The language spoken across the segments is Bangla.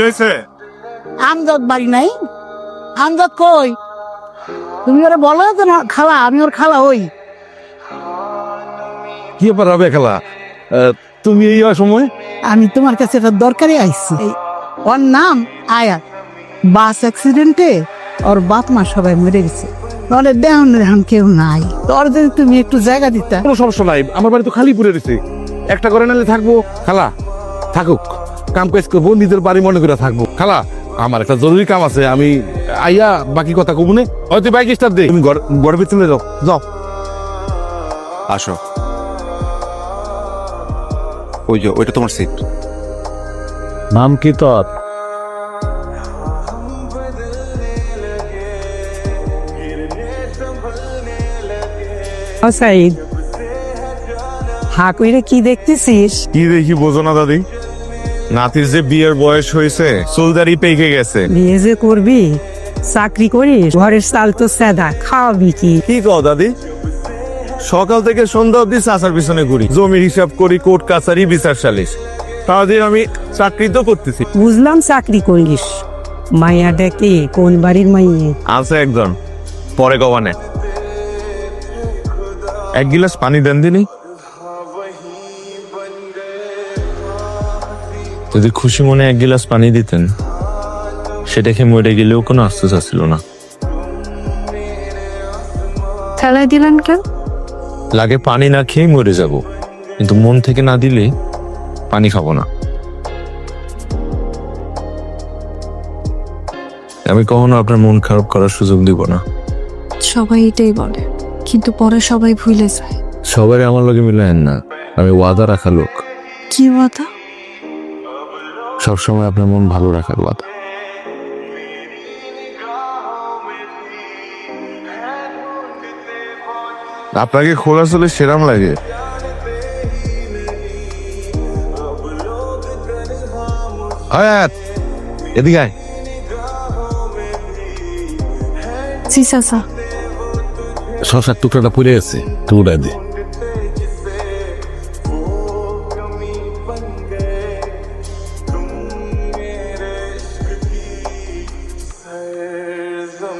হয়েছে? আমজাদ বাড়ি নাই। আমজাদ কই? তুমি ওরা বলো তো না খালা আমি ওর খালা ওই কি ব্যাপার হবে খেলা? আহ, তুমি এই সময়? আমি তোমার কাছে একটা দরকারি আইছি। এই, ওর নাম আয়াত। বাস অ্যাক্সিডেন্টে ওর বাপ মা সবাই মরে গেছে। তাহলে দেহন রেহন কেউ নাই। তোর যদি তুমি একটু জায়গা দিতা। কোনো সমস্যা নাই আমার বাড়ি তো খালি পড়ে রয়েছে। একটা করে নালে থাকব। খালা থাকুক। কাম কাজ করব নিজের বাড়ি মনে করে থাকব। খালা আমার একটা জরুরি কাম আছে আমি আইয়া বাকি কথা কব নে। হয়তো বাইক স্টার্ট দে। তুমি ঘরের ভিতরে যাও। যাও। আসো। ওই যে ওইটা তোমার সিট নাম কি তোর? সাইদ। হা কইরে কি দেখতেছিস? কি দেখি বোঝো না দাদি। নাতির যে বিয়ের বয়স হয়েছে চুলদারি পেকে গেছে। বিয়ে যে করবি চাকরি করিস ঘরের চাল তো সাদা খাওয়াবি কি? কি কও দাদি? সকাল থেকে সন্ধ্যা অবধি চাচার পিছনে ঘুরি জমির হিসাব করি কোর্ট কাছারি বিচার সালিশ। তাদের আমি চাকরি তো করতেছি। বুঝলাম চাকরি করিস। মাইয়া ডেকে কোন বাড়ির মাইয়ে? আছে একজন পরে কবানে এক গিলাস পানি দেন দিনি। যদি খুশি মনে এক গিলাস পানি দিতেন সেটা খেয়ে মরে গেলেও কোনো আফসোস আসছিল না। দিলেন কেন লাগে পানি না খেয়ে মরে যাব কিন্তু মন থেকে না দিলে পানি খাব না। আমি কখনো আপনার মন খারাপ করার সুযোগ দিব না। সবাই এটাই বলে কিন্তু পরে সবাই ভুলে যায়। সবাই আমার লগে মিলায়েন না আমি ওয়াদা রাখা লোক। কি কথা সবসময় আপনার মন ভালো রাখার কথা আপনাকে খোলা চলে সেরাম লাগে। আয়াত এদিকে আয়। শশার টুকরাটা পড়ে আছে টুকরা দে।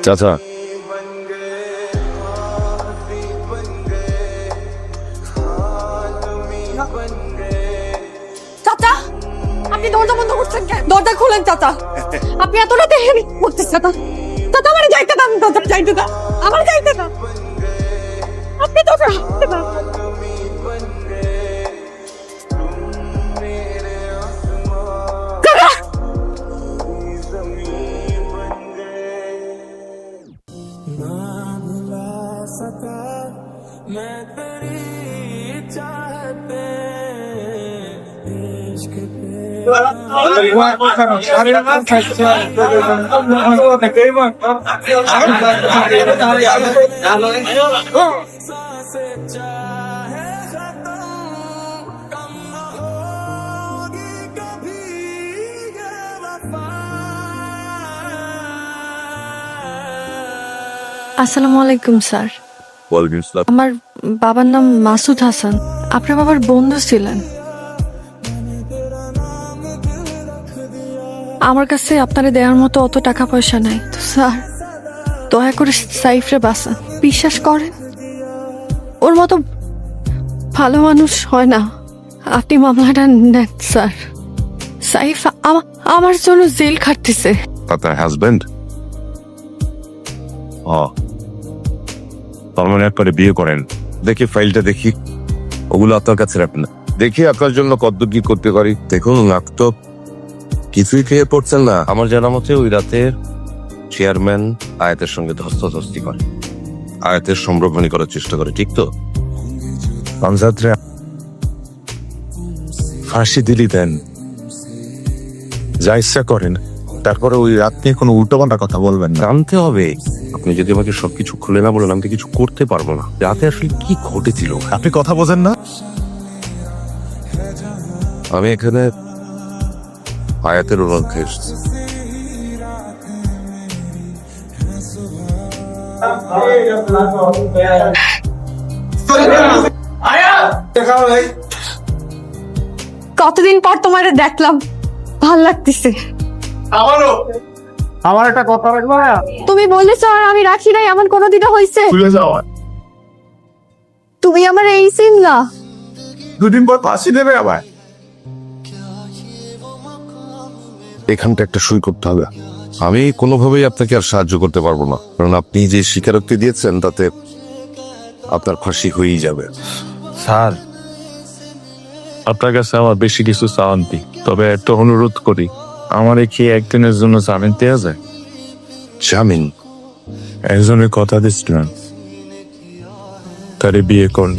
চাচা। চাচা, আপনি দরজা বন্ধ করছেন কেন? দরজা খুলেন, চাচা। আপনি এত রাতে হেরি করতেছেন, চাচা। চাচা, আমার যাইতে দাম চাচা যাইতে দাম আমার যাইতে দাম আপনি তো রাখতে দাম আসসালামু আলাইকুম স্যার। ওয়ালাইকুম আসসালাম আমার বাবার নাম মাসুদ হাসান। আপনার বাবার বন্ধু ছিলেন। আমার কাছে আপনারে দেওয়ার মতো অত টাকা পয়সা নাই। তো স্যার দয়া করে সাইফরে বাঁচান। বিশ্বাস করেন? ওর মতো ভালো মানুষ হয় না। আপনি মামলাটা নেন স্যার। সাইফ আমার জন্য জেল খাটতেছে। তার হাজবেন্ড ও তার একবারে বিয়ে করেন। দেখি ফাইলটা দেখি। ওগুলো আপনার কাছে রাখেন দেখি আপনার জন্য কত কি করতে পারি। দেখুন তো কিছুই খেয়ে পড়ছেন না। আমার জানা মতে ওই রাতে চেয়ারম্যান আয়াতের সঙ্গে ধস্তাধস্তি করে। আয়াতের সম্ভ্রমণী করার চেষ্টা করে, ঠিক তো? ফাঁসি দিলি দেন। যা ইচ্ছা করেন। তারপরে ওই রাত নিয়ে কোনো উল্টোপাল্টা কথা বলবেন না। জানতে হবে। আপনি যদি আমাকে সবকিছু খুলে না বলেন আমি তো কিছু করতে পারব না। রাতে আসলে কি ঘটেছিল? আপনি কথা বোঝেন না। আমি এখানে আয়াতের অনুরোধে এসেছি। কতদিন পর তোমারে দেখলাম? ভালো লাগতেছে। আমারও আমার একটা কথা রাখবা? তুমি বলেছ আর আমি রাখি নাই এমন কোনোদিনও হয়েছে ভুলে যাওয়া তুমি আমার এই সিন না। দুদিন পর ফাঁসি দেবে আবার। এখানটা একটা সই করতে হবে। আমি কোনোভাবেই আপনাকে আর সাহায্য করতে পারব না। কারণ আপনি যে স্বীকারোক্তি দিয়েছেন তাতে আপনার ফাঁসি হয়েই যাবে। স্যার আপনার কাছে আমার বেশি কিছু চাওয়ান্তি তবে একটা অনুরোধ করি। আমার কি একদিনের জন্য জামিন দেওয়া যায়? জামিন? একজনের কথা দিচ্ছিলাম তারে বিয়ে করুন।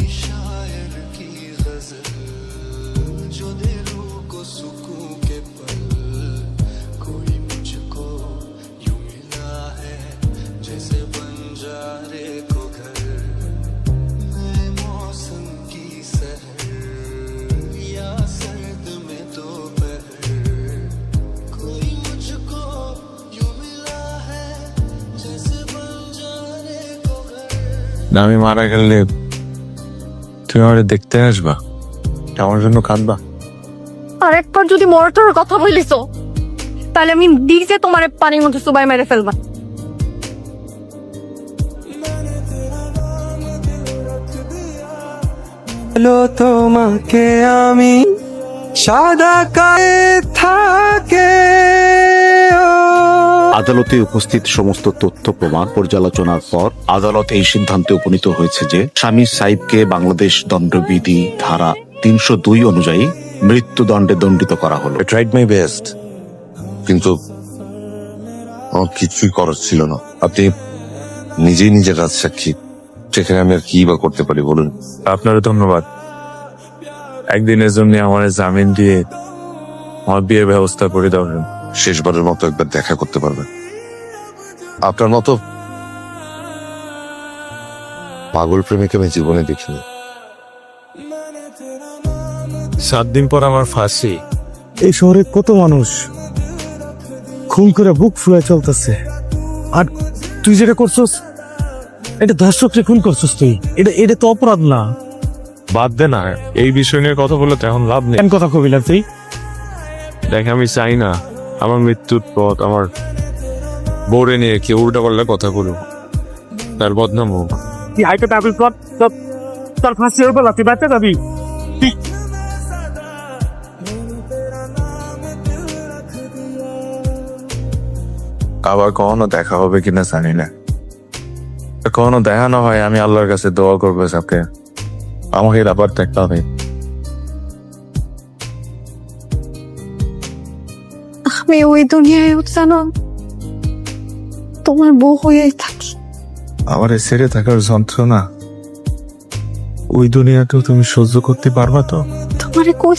না আমি মারা গেলে তুমি আমার দেখতে আসবা। আমার জন্য কাঁদবা। আর একবার যদি মরতর কথা বলিস তাহলে আমি ডিজে তোমার পানির মধ্যে সুবাই মেরে ফেলবা। হলো তোমাকে আমি সাদা কায়ে থাকে। আদালতে উপস্থিত সমস্ত তথ্য প্রমাণ পর্যালোচনার পর আদালত এই সিদ্ধান্তে উপনীত হয়েছে যে স্বামী সাইবকে বাংলাদেশ দণ্ডবিধি ধারা তিনশো দুই অনুযায়ী মৃত্যুদণ্ডে দণ্ডিত করা হলো। ট্রাইড মাই বেস্ট কিন্তু আমার কিছুই করার ছিল না। আপনি নিজেই নিজের রাজ সাক্ষী সেখানে আমি আর কি বা করতে পারি বলুন? আপনারও ধন্যবাদ। একদিনের জন্য আমার জামিন দিয়ে আমার বিয়ের ব্যবস্থা করে দেওয়া শেষবারের মতো একবার দেখা করতে পারবেন আপনার মতো পাগল প্রেমিক আমি জীবনে দেখিনি। সাত দিন পর আমার ফাঁসি। এই শহরে কত মানুষ খুন করে বুক ফুলে চলতেছে। আর তুই যেটা করছস এটা দর্শকরে খুন করছস তুই। এটা এটা তো অপরাধ না। বাদ দে না এই বিষয় নিয়ে কথা বলে তেমন লাভ নেই। কেন কথা কবি না তুই? দেখ আমি চাই না। আমার মৃত্যুর পথ আমার বোর্ডে নিয়ে কেউ উল্টা পাল্টা কথা বলুক তার বদনাম হোক হাইকোর্টে আপিল কর? তোর তোর ফাঁসি বলা তুই বাঁচতে যাবি? আবার কখনো দেখা হবে কিনা জানি না। কখনো দেখা না হয় আমি আল্লাহর কাছে দোয়া করব সাথে আমাকে আবার দেখতে হবে। আমি ওই দুনিয়ায় জানো তোমার বউ হয়েই থাকি। আমার ছেড়ে থাকার যন্ত্রণা ওই দুনিয়াকেও তুমি সহ্য করতে পারবা তো? তোমারে কই